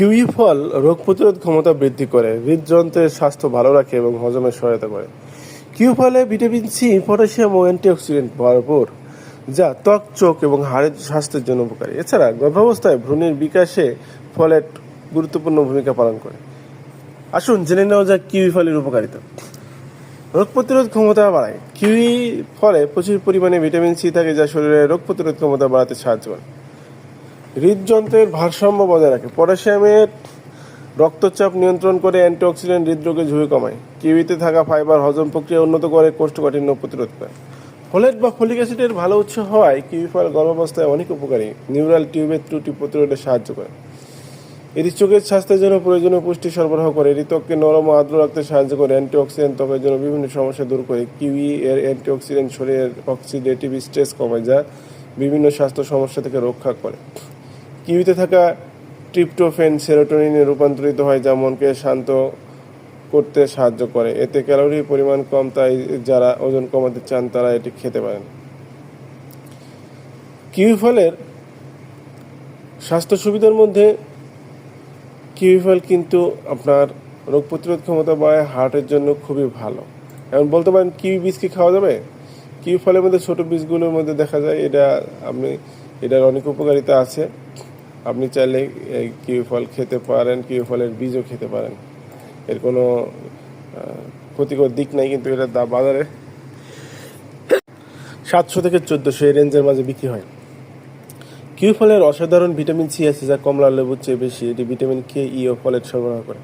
Kiwi ফল রোগ প্রতিরোধ ক্ষমতা বৃদ্ধি করে, হৃদযন্ত্রের স্বাস্থ্য ভালো রাখে এবং হজমে সহায়তা করে। কিউ ফলে ভিটামিন সি, পটাশিয়াম ও অ্যান্টিঅক্সিডেন্ট ভরপুর, যা ত্বক, চোখ এবং হাড়ের স্বাস্থ্যের জন্য উপকারী। এছাড়া গর্ভাবস্থায় ভ্রূণের বিকাশে ফলেট গুরুত্বপূর্ণ ভূমিকা পালন করে। আসুন জেনে নেওয়া যাক কিউই ফলের উপকারিতা। রোগ প্রতিরোধ ক্ষমতা বাড়ায়। কিউই ফলে প্রচুর পরিমাণে ভিটামিন সি থাকে, যা শরীরে রোগ প্রতিরোধ ক্ষমতা বাড়াতে সাহায্য করে। হৃদযন্ত্রের ভারসাম্য বজায় রাখে। পটাশিয়ামের রক্তচাপ নিয়ন্ত্রণ করে অ্যান্টিঅক্সিডেন্ট হৃদরোগের ঝুঁকি কমায়। কিউইতে থাকা ফাইবার হজম প্রক্রিয়া উন্নত করে কোষ্ঠকাঠিন্য প্রতিরোধ করে। ফলেট বা ফলিক অ্যাসিডের ভালো উৎস হওয়ায় কিউই ফল গর্ভাবস্থায় অনেক উপকারী। নিউরাল টিউবের ত্রুটি প্রতিরোধে সাহায্য করে। এটি চোখের স্বাস্থ্যের জন্য প্রয়োজনীয় পুষ্টি সরবরাহ করে। এটি ত্বককে নরম ও আর্দ্র রাখতে সাহায্য করে। অ্যান্টিঅক্সিডেন্ট ত্বকের জন্য বিভিন্ন সমস্যা দূর করে। কিউই এর অ্যান্টিঅক্সিডেন্ট শরীরের অক্সিডেটিভ স্ট্রেস কমায়, যা বিভিন্ন স্বাস্থ্য সমস্যা থেকে রক্ষা করে। কিউইতে থাকা ট্রিপ্টোফেন সেরোটোনিনে রূপান্তরিত হয়, যা মনকে শান্ত করতে সাহায্য করে। এতে ক্যালোরির পরিমাণ কম, তাই যারা ওজন কমাতে চান, তারা এটি খেতে পারেন। কিউই ফলের স্বাস্থ্য সুবিধার মধ্যে কিউই ফল কিন্তু আপনার রোগ প্রতিরোধ ক্ষমতা বাড়ায়, হার্টের জন্য খুবই ভালো। এখন বলতে পারেন, কিউই বীজ কি খাওয়া যাবে? কিউই ফলের মধ্যে ছোট বীজগুলোর মধ্যে দেখা যায়, এটা আপনি, এটার অনেক উপকারিতা আছে। আপনি চাইলে কিউই ফল খেতে পারেন কিউই ফলের বীজও খেতে পারেন। এর কোনো ক্ষতিকর দিক নাই, কিন্তু এটার দাম বাজারে সাতশো থেকে চোদ্দোশো এই রেঞ্জের মাঝে বিক্রি হয়। কিউ ফলের অসাধারণ ভিটামিন সি আছে, যা কমলা, লেবুর চেয়ে বেশি। এটি ভিটামিন কে ই ও ফলেট সরবরাহ করে।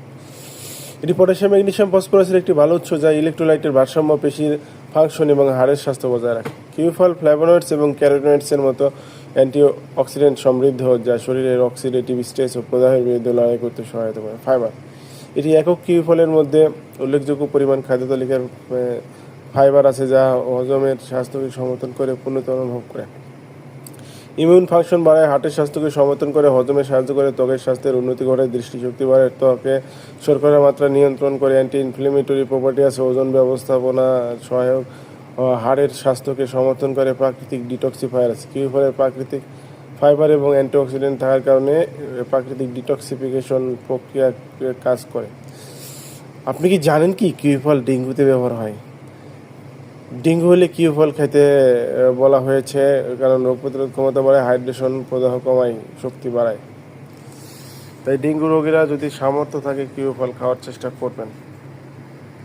এটি পটাশিয়াম ম্যাগনেসিয়াম ফসফরাসের একটি ভালো উৎস, যা ইলেকট্রোলাইটের ভারসাম্য, পেশির ফাংশন এবং হাড়ের স্বাস্থ্য বজায় রাখে। কিউ ফল ফ্ল্যাভোনয়েডস এবং ক্যারোটিনয়েডসের মতো অ্যান্টি অক্সিডেন্ট সমৃদ্ধ, যা শরীরের অক্সিডেটিভ স্ট্রেস ও প্রদাহের বিরুদ্ধে লড়াই করতে সহায়তা করে। ফাইবার। এটি একক কিউ ফলের মধ্যে উল্লেখযোগ্য পরিমাণ খাদ্য তালিকার ফাইবার আছে যা হজমের স্বাস্থ্যকে সমর্থন করে পূর্ণতা অনুভব করে। ইমিউন ফাংশন বাড়ায়, হার্টের স্বাস্থ্যকে সমর্থন করে, হজমে সাহায্য করে, ত্বকের স্বাস্থ্যের উন্নতি ঘটায়, দৃষ্টিশক্তি বাড়ায়, ত্বকে শর্করার মাত্রা নিয়ন্ত্রণ করে অ্যান্টি ইনফ্লেমেটরি প্রপার্টি আছে, ওজন ব্যবস্থাপনা সহায়ক হাড়ের স্বাস্থ্যকে সমর্থন করে প্রাকৃতিক ডিটক্সিফায়ার আছে। কিউ ফলের প্রাকৃতিক ফাইবার এবং অ্যান্টিঅক্সিডেন্ট থাকার কারণে প্রাকৃতিক ডিটক্সিফিকেশন প্রক্রিয়া কাজ করে। আপনি কি জানেন কি কিউ ফল ডেঙ্গুতে ব্যবহার হয়? ডেঙ্গু হলে কিউ ফল খেতে বলা হয়েছে, কারণ রোগ প্রতিরোধ ক্ষমতা বাড়ায়, হাইড্রেশন প্রদাহ কমায়, শক্তি বাড়ায়। তাই ডেঙ্গু রোগীরা যদি সামর্থ্য থাকে কিউ ফল খাওয়ার চেষ্টা করবেন।